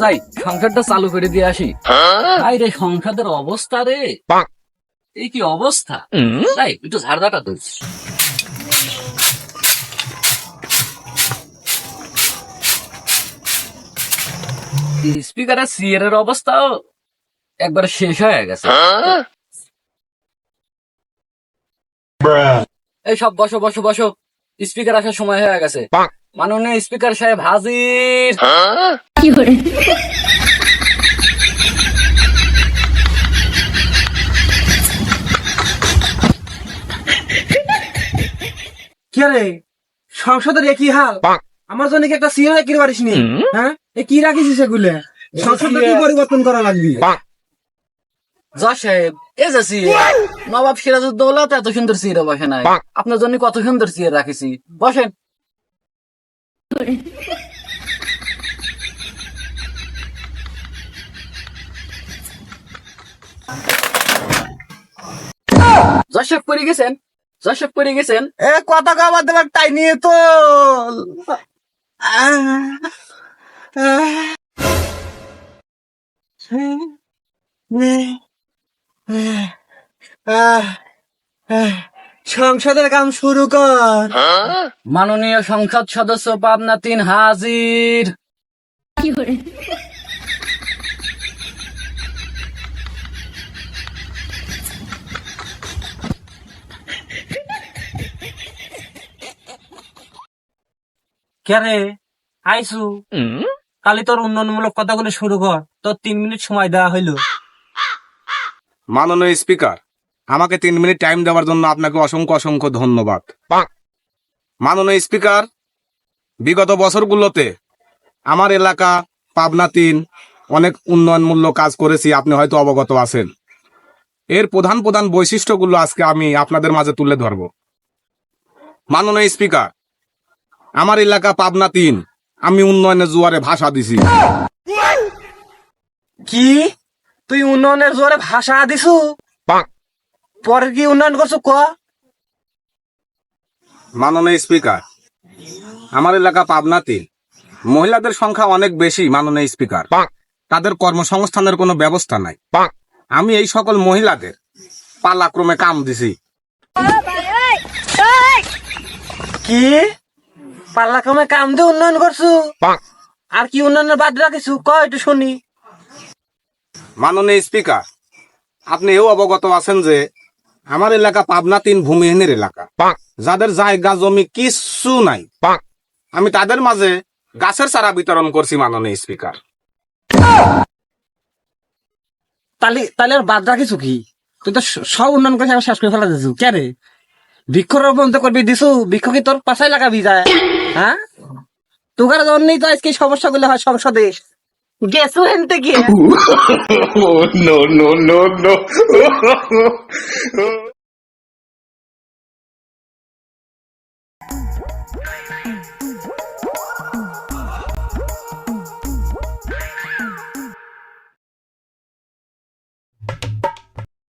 যাই সংসারটা চালু করে দিয়ে আসি। আই রে সংসারের অবস্থা রে। এই কি অবস্থা? যাই একটু ঝাড়দাটা ধরছি। স্পিকারের সিয়ারের অবস্থাও একবার শেষ হয়ে গেছে। এই সব বসো বসো বসো। স্পিকার আসার সময় হয়ে গেছে। মাননীয় স্পিকার সাহেব হাজির। কি রে? সংসদের একই হাল? আমার জন্য কি একটা সিও কিনে পারিস নি হ্যাঁ? এ কি রাখিস সেগুলো সংসদটা কি পরিবর্তন করা লাগবে? যা সাহেব এ যে সিয়ার নবাব সিরাজউদ্দৌলা তো এত সুন্দর সিয়ারে বসে নাই। আপনার জন্য কত সুন্দর সিয়ার রাখিছি। বসেন। জশেপ করে গেছেন? করে গেছেন? এ কথা কবার দেবার তাই নিয়ে তো সংসদের কাম শুরু কর। মাননীয় সংসদ সদস্য পাবনা তিন হাজির। কেরে আইসু। কালি তোর উন্নয়নমূলক কথাগুলো শুরু কর। তোর তিন মিনিট সময় দেওয়া হইল। মাননীয় স্পিকার আমাকে তিন মিনিট টাইম দেওয়ার জন্য আপনাকে অসংখ্য অসংখ্য ধন্যবাদ। মাননীয় স্পিকার বিগত বছরগুলোতে আমার এলাকা পাবনা তিন অনেক উন্নয়নমূলক কাজ করেছি আপনি হয়তো অবগত আছেন। এর প্রধান প্রধান বৈশিষ্ট্যগুলো আজকে আমি আপনাদের মাঝে তুলে ধরব। মাননীয় স্পিকার আমার এলাকা পাবনা তিন আমি উন্নয়নের জোয়ারে ভাষা দিছি। কি? তুই উন্নয়নের জোরে ভাষা দিছু? পরে কি উন্নয়ন করছ? ক। মাননীয় স্পিকার আমার এলাকা পাবনাতে মহিলাদের সংখ্যা অনেক বেশি মাননীয় স্পিকার। তাদের কর্মসংস্থানের কোনো ব্যবস্থা নাই। আমি এই সকল মহিলাদের পালাক্রমে কাম দিছি। কি? পাল্লা কামে কাম দিয়ে উন্নয়ন করছু? আর কি উন্নয়নের বাদ রাখিছু? ক একটু শুনি। মাননীয় স্পিকার আপনি এও অবগত আছেন যে আমার এলাকা পাবনা তিন ভূমিহীনের এলাকা। যাদের জায়গা জমি কিছু নাই। আমি তাদের মাঝে গাছের চারা বিতরণ করছি মাননীয় স্পিকার। তাহলে তাহলে আর বাদ রাখিছু কি? তুই তো সব উন্নয়ন করে আবার শেষ করে ফেলা দিছু। কে রে? বৃক্ষরোপণ তো করবি দিছু? বৃক্ষ কি তোর পাশায় লাগাবি যায়? হ্যাঁ? তোকার জন্যই তো আজকে সমস্যাগুলো হয় সংসদে। Guess who entered here? no, no, no, no.